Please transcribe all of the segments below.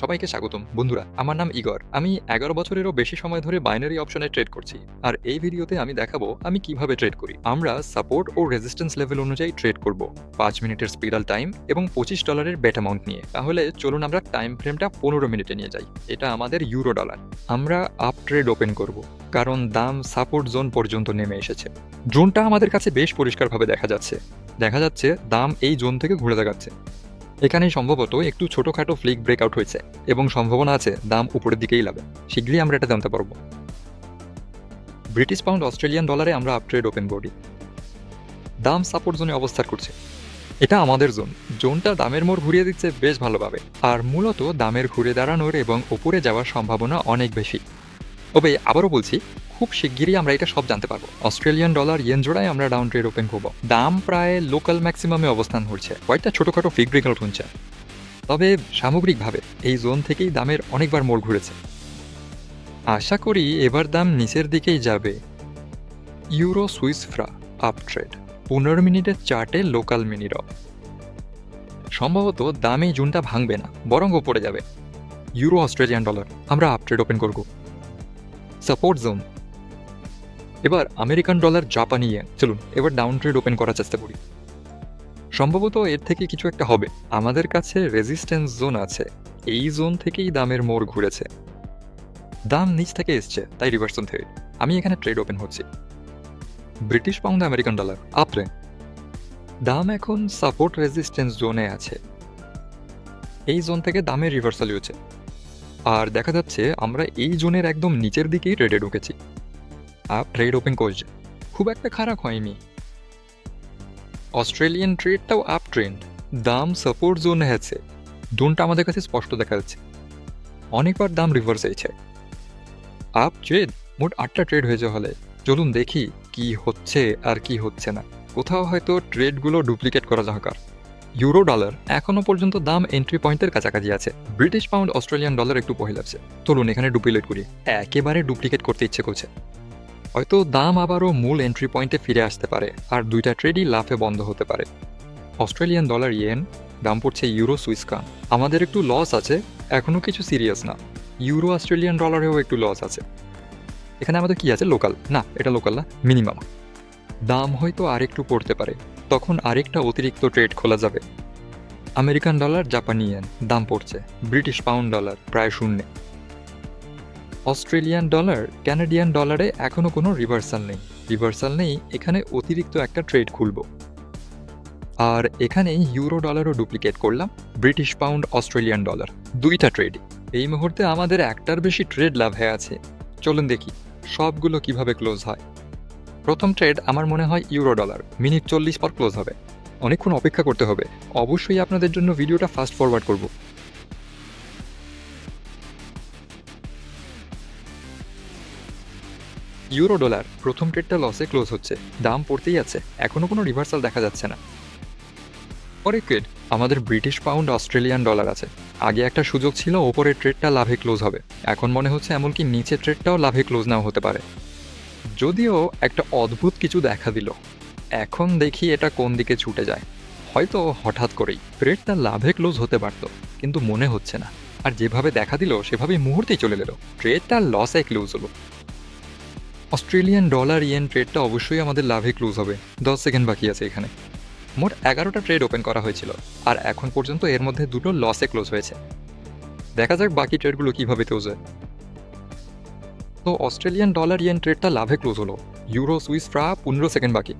সবাইকে স্বাগতম। বন্ধুরা, আমার নাম ইগর। আমি এগারো বছরেরও বেশি সময় ধরে বাইনারি অপশনে ট্রেড করছি। আর এই ভিডিওতে আমি দেখাবো আমি কীভাবে ট্রেড করি। আমরা সাপোর্ট ও রেজিস্ট্যান্স লেভেল অনুযায়ী ট্রেড করব। পাঁচ মিনিটের স্পিরাল টাইম এবং পঁচিশ ডলারের বেট অ্যামাউন্ট নিয়ে। তাহলে চলুন আমরা টাইম ফ্রেমটা পনেরো মিনিটে নিয়ে যাই। এটা আমাদের ইউরো ডলার আমরা আপ ট্রেড ওপেন করব, কারণ দাম সাপোর্ট জোন পর্যন্ত নেমে এসেছে। জোনটা আমাদের কাছে বেশ পরিষ্কারভাবে দেখা যাচ্ছে। দেখা যাচ্ছে দাম এই জোন থেকে ঘুরে দেখাচ্ছে। এখানে সম্ভবত একটু ছোটোখাটো ফ্লিক ব্রেকআউট হয়েছে এবং সম্ভাবনা আছে দাম উপরের দিকেই লাগবে শীঘ্রই আমরা এটা জানতে পারব। ব্রিটিশ পাউন্ড অস্ট্রেলিয়ান ডলারে আমরা আপট্রেড ওপেন করি। দাম সাপোর্ট জোনে অবস্থান করছে। এটা আমাদের জোন জোনটা দামের মোড় ঘুরিয়ে দিচ্ছে বেশ ভালোভাবে। আর মূলত দামের ঘুরে দাঁড়ানোর এবং উপরে যাওয়ার সম্ভাবনা অনেক বেশি। তবে আবারও বলছি খুব শিগগিরই আমরা এটা সব জানতে পারব। অস্ট্রেলিয়ান ডলার, ইয়েন জোড়ায় আমরা ডাউন ট্রেড ওপেন করব। দাম প্রায় লোকাল ম্যাক্সিমামে অবস্থান করছে কয়েকটা ছোটোখাটো ফিক ব্রেকআউট হচ্ছে। তবে সামগ্রিকভাবে এই জোন থেকেই দামের অনেকবার মোড় ঘুরেছে। আশা করি এবার দাম নিচের দিকেই যাবে। Euro Swiss franc up trade পনেরো মিনিটের চার্টে লোকাল মিনির সম্ভবত দাম জোনটা ভাঙবে না, বরং ওপরে যাবে। ইউরো অস্ট্রেলিয়ান ডলার, আমরা আপ ট্রেড ওপেন করব। সাপোর্ট জোন এবার আমেরিকান ডলার জাপানি ইয়েন। চলুন, এবার ডাউন ট্রেড ওপেন করার চেষ্টা করি। সম্ভবত এর থেকে কিছু একটা হবে। আমাদের কাছে রেজিস্ট্যান্স জোন আছে। এই জোন থেকেই দামের মোড় ঘুরেছে। দাম নিচ থেকে এসছে, তাই রিভার্সন থেকে আমি এখানে ট্রেড ওপেন হচ্ছি। ব্রিটিশ পাউন্ড আমেরিকান ডলার আপরে দাম এখন সাপোর্ট রেজিস্ট্যান্স জোনে আছে। এই জোন থেকে দামের রিভার্সাল হচ্ছে আর দেখা যাচ্ছে, আমরা এই জোনের একদম নিচের দিকেই ট্রেডে ঢুকেছি। আপ ট্রেড ওপেন করছে। খুব একটা খারাপ হয়নি। অস্ট্রেলিয়ান ট্রেডটাও আপ ট্রেন্ড দাম সাপোর্ট জোনে আছে। জোনটা আমাদের কাছে স্পষ্ট দেখা যাচ্ছে। অনেকবার দাম রিভার্স হয়েছে। আপ ট্রেড মোট আটটা ট্রেড হয়েছে হলে। চলুন দেখি কি হচ্ছে আর কি হচ্ছে না। কোথাও হয়তো ট্রেডগুলো ডুপ্লিকেট করা দরকার ইউরো ডলার এখনও পর্যন্ত দাম এন্ট্রি পয়েন্টের কাছাকাছি আছে। ব্রিটিশ পাউন্ড অস্ট্রেলিয়ান ডলার একটু পহিলাচ্ছে চলুন এখানে ডুপ্লিকেট করি। একেবারে ডুপ্লিকেট করতে ইচ্ছে করছে। হয়তো দাম আবারও মূল এন্ট্রি পয়েন্টে ফিরে আসতে পারে, আর দুইটা ট্রেডই লাফে বন্ধ হতে পারে। অস্ট্রেলিয়ান ডলার ইয়েন দাম পড়ছে ইউরো সুইসকান আমাদের একটু লস আছে এখনও কিছু সিরিয়াস না। ইউরো অস্ট্রেলিয়ান ডলারেও একটু লস আছে। এখানে আমাদের কি আছে? লোকাল না, এটা লোকাল না মিনিমাম দাম হয়তো আরেকটু পড়তে পারে, তখন আরেকটা অতিরিক্ত ট্রেড খোলা যাবে। আমেরিকান ডলার জাপানি ইয়েন দাম পড়ছে। ব্রিটিশ পাউন্ড ডলার প্রায় শূন্যে। অস্ট্রেলিয়ান ডলার, ক্যানাডিয়ান ডলারে এখনও কোনো রিভার্সাল নেই। রিভার্সাল নেই, এখানে অতিরিক্ত একটা ট্রেড খুলব। আর এখানে ইউরো ডলারও ডুপ্লিকেট করলাম ব্রিটিশ পাউন্ড অস্ট্রেলিয়ান ডলার দুইটা ট্রেড এই মুহূর্তে আমাদের একটার বেশি ট্রেড লাভ হয়ে আছে। চলুন দেখি, সবগুলো কীভাবে ক্লোজ হয়। প্রথম ট্রেড আমার মনে হয় ইউরো ডলার মিনিট চল্লিশ পর ক্লোজ হবে। অনেকক্ষণ অপেক্ষা করতে হবে। অবশ্যই আপনাদের জন্য ভিডিওটা ফাস্ট ফরওয়ার্ড করব। ইউরো ডলার প্রথম ট্রেডটা লসে ক্লোজ হচ্ছে, দাম পড়তেই আছে এখনও কোনো রিভার্সাল দেখা যাচ্ছে না। পরে কেড আমাদের ব্রিটিশ পাউন্ড অস্ট্রেলিয়ান ডলার আছে। আগে একটা সুযোগ ছিল, ওপরের ট্রেডটা লাভে ক্লোজ হবে। এখন মনে হচ্ছে এমনকি নিচের ট্রেডটাও লাভে ক্লোজ নাও হতে পারে। যদিও একটা অদ্ভুত কিছু দেখা দিল। এখন দেখি এটা কোন দিকে ছুটে যায়। হয়তো হঠাৎ করেই ট্রেডটা লাভে ক্লোজ হতে পারত, কিন্তু মনে হচ্ছে না। আর যেভাবে দেখা দিল, সেভাবেই মুহূর্তেই চলে গেল। ট্রেডটা লসে ক্লোজ হলো। অস্ট্রেলিয়ান ডলার ইয়েন ট্রেডটা অবশ্যই আমাদের লাভে ক্লোজ হবে। দশ সেকেন্ড বাকি আছে এখানে। মোট এগারোটা ট্রেড ওপেন করা হয়েছিল, আর এখন পর্যন্ত এর মধ্যে দুটো লসে ক্লোজ হয়েছে। দেখা যাক বাকি ট্রেডগুলো কীভাবে ক্লোজ হয়। তো অস্ট্রেলিয়ান ডলার ইয়েন ট্রেডটা লাভে ক্লোজ হলো। ইউরো সুইস ফ্রা পনেরো সেকেন্ড বাকি।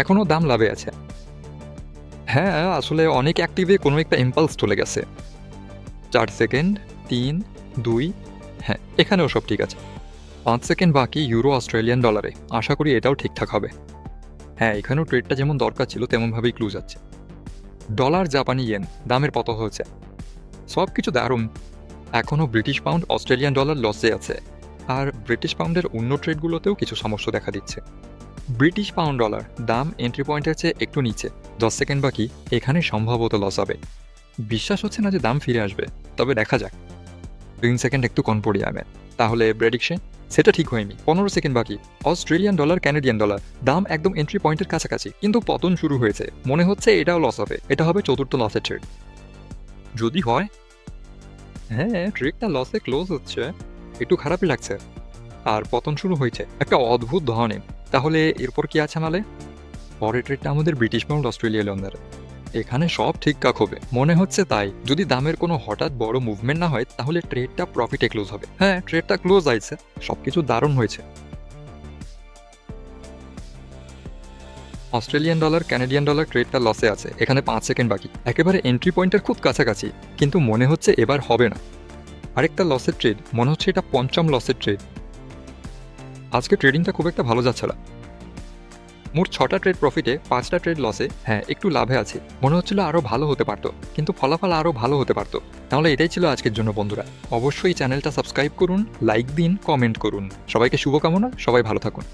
এখনও দাম লাভে আছে। হ্যাঁ আসলে অনেক অ্যাক্টিভে কোনো একটা ইম্পালস চলে গেছে। চার সেকেন্ড, তিন, দুই হ্যাঁ এখানেও সব ঠিক আছে। পাঁচ সেকেন্ড বাকি ইউরো অস্ট্রেলিয়ান ডলারে। আশা করি এটাও ঠিকঠাক হবে। হ্যাঁ এখানেও ট্রেডটা যেমন দরকার ছিল, তেমনভাবেই ক্লুজ যাচ্ছে। ডলার, জাপানি ইয়েন দামের পত হয়েছে। সব কিছু দারুণ। এখনও ব্রিটিশ পাউন্ড অস্ট্রেলিয়ান ডলার লসে আছে। আর ব্রিটিশ পাউন্ডের অন্য ট্রেডগুলোতেও কিছু সমস্যা দেখা দিচ্ছে। ব্রিটিশ পাউন্ড ডলার দাম এন্ট্রি পয়েন্টের চেয়ে একটু নিচে। দশ সেকেন্ড বাকি, এখানে সম্ভবত লস হবে। বিশ্বাস হচ্ছে না যে দাম ফিরে আসবে, তবে দেখা যাক। তিন সেকেন্ড একটু কন পড়ে যাবে তাহলে প্রেডিকশন সেটা ঠিক হয়নি। পনেরো সেকেন্ড বাকি। Australian dollar, Canadian dollar. দাম একদম এন্ট্রি পয়েন্টের কাছাকাছি। কিন্তু পতন শুরু হয়েছে। মনে হচ্ছে এটাও লস হবে। এটা হবে চতুর্থ লসের ট্রেড যদি হয়? হ্যাঁ ট্রেডটা লসে ক্লোজ হচ্ছে। একটু খারাপই লাগছে। আর পতন শুরু হয়েছে। একটা অদ্ভুত ধরনের। তাহলে এরপর কি আছে নালে পরের ট্রেডটা আমাদের ব্রিটিশ পাউন্ড অস্ট্রেলিয়া লন্ডার এখানে সব ঠিকঠাক হবে। মনে হচ্ছে তাই। যদি দামের কোনো হঠাৎ বড় মুভমেন্ট না হয়, তাহলে ট্রেডটা প্রফিটে ক্লোজ হবে। হ্যাঁ ট্রেডটা ক্লোজ আইছে। সবকিছু দারুণ হয়েছে। অস্ট্রেলিয়ান ডলার ক্যানাডিয়ান ডলার ট্রেডটা লসে আছে। এখানে পাঁচ সেকেন্ড বাকি। একেবারে এন্ট্রি পয়েন্টের খুব কাছাকাছি। কিন্তু মনে হচ্ছে এবার হবে না। আরেকটা লসের ট্রেড মনে হচ্ছে এটা পঞ্চম লসের ট্রেড আজকে ট্রেডিংটা খুব একটা ভালো যাচ্ছে না। মোট ছটা ট্রেড প্রফিটে পাঁচটা ট্রেড লসে হ্যাঁ একটু লাভে আছে। মনে হচ্ছিল আরও ভালো হতে পারতো, কিন্তু ফলাফল আরও ভালো হতে পারতো। তাহলে এটাই ছিল আজকের জন্য বন্ধুরা। অবশ্যই চ্যানেলটা সাবস্ক্রাইব করুন লাইক দিন কমেন্ট করুন। সবাইকে শুভকামনা, সবাই ভালো থাকুন।